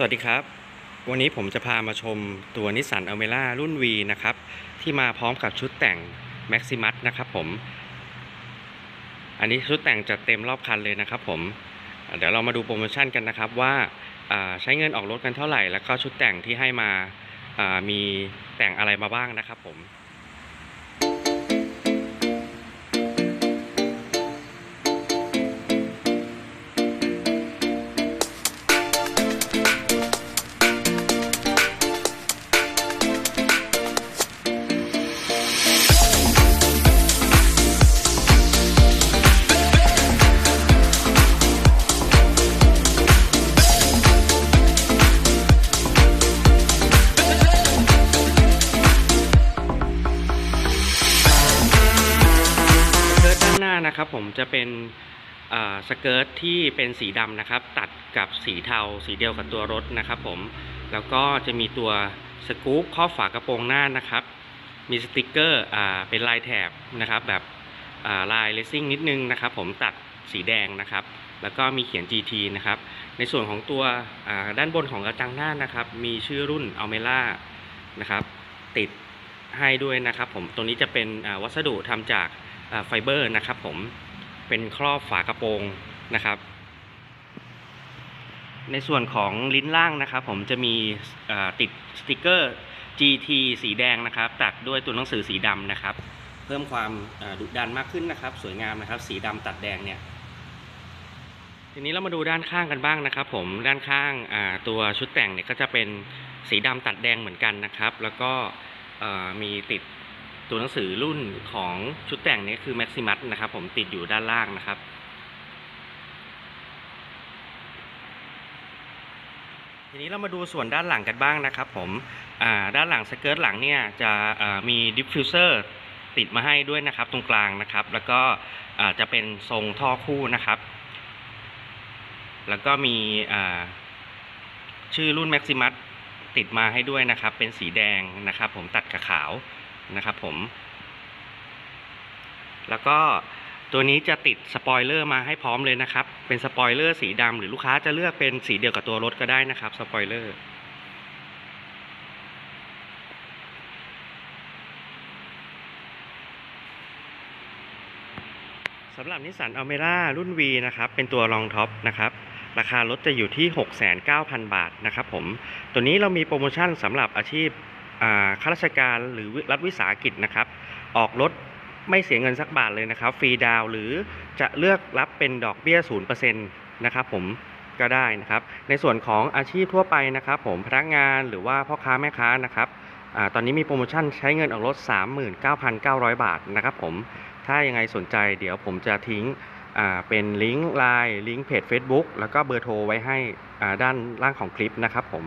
สวัสดีครับ วันนี้ผมจะพามาชมตัวนิสสันอเม a ่ารุ่น V นะครับ ที่มาพร้อมกับชุดแต่ง Maximus นะครับผม อันนี้ชุดแต่งจัดเต็มรอบคันเลยนะครับผม เดี๋ยวเรามาดูโปรโมชั่นกันนะครับว่าาใช้เงินออกรถกันเท่าไหร่ แล้วก็ชุดแต่งที่ให้มาามีแต่งอะไรมาบ้างนะครับผม นะครับผมจะเป็นสเกิร์ตที่เป็นสีดำนะครับ ตัดกับสีเทาสีเดียวกับตัวรถนะครับผมแล้วก็จะมีตัวสกู๊ปครอฝากระโปรงหน้านะครับ มีสติกเกอร์อเป็นลายแถบนะครับ แบบลายเลสซิ่งนิดนึงนะครับ ผมตัดสีแดงนะครับ แล้วก็มีเขียน GT นะครับ ในส่วนของตัวด้านบนของกระจังหน้านะครับ มีชื่อรุ่น a l m e r a นะครับ ติด ให้ด้วยนะครับผมตัวนี้จะเป็นวัสดุทำจากไฟเบอร์นะครับผมเป็นครอบฝากระโปรงนะครับ ในส่วนของลิ้นล่างนะครับ ผมจะมีติดสติกเกอร์ GT สีแดงนะครับตัดด้วยตัวหนังสือสีดำนะครับ เพิ่มความดุดันมากขึ้นนะครับ สวยงามนะครับ สีดำตัดแดงเนี่ยทีนี้เรามาดูด้านข้างกันบ้างนะครับ ผมด้านข้างตัวชุดแต่งเนี่ยก็จะเป็นสีดำตัดแดงเหมือนกันนะครับ แล้วก็ มีติดตัวหนังสือรุ่นของชุดแต่งนี้คือ Maximus นะครับผมติดอยู่ด้านล่างนะครับทีนี้เรามาดูส่วนด้านหลังกันบ้างนะครับผมด้านหลังสเกิร์ตหลังเนี่ยจะมีดิฟฟิวเซอร์ติดมาให้ด้วยนะครับตรงกลางนะครับ แล้วก็จะเป็นทรงท่อคู่นะครับ แล้วก็มีชื่อรุ่น Maximus ติดมาให้ด้วยนะครับ เป็นสีแดงนะครับ ผมตัดกับขาวนะครับ ผม แล้วก็ตัวนี้จะติดสปอยเลอร์มาให้พร้อมเลยนะครับ เป็นสปอยเลอร์สีดำหรือลูกค้าจะเลือกเป็นสีเดียวกับตัวรถก็ได้นะครับสปอยเลอร์สำหรับนิสสันอ l เม a ่ารุ่น V นะครับ เป็นตัวรองท็อปนะครับ ราคารถจะอยู่ที่ 6,900 บาทนะครับผม ตัวนี้เรามีโปรโมชั่นสำหรับอาชีพข้าราชการหรือรัฐวิสาหกิจนะครับ ออกรถไม่เสียเงินสักบาทเลยนะครับ ฟรีดาวหรือจะเลือกรับเป็นดอกเบี้ย 0%นะครับผมก็ได้นะครับ ในส่วนของอาชีพทั่วไปนะครับผมพนักงานหรือว่าพ่อค้าแม่ค้านะครับอตอนนี้มีโปรโมชั่นใช้เงินออกรถ 39,900 บาทนะครับผม ถ้ายังไงสนใจเดี๋ยวผมจะทิ้ง เป็นลิงก์ไลน์ลิงก์เพจ Facebook แล้วก็เบอร์โทรไว้ให้ด้านล่างของคลิปนะครับผม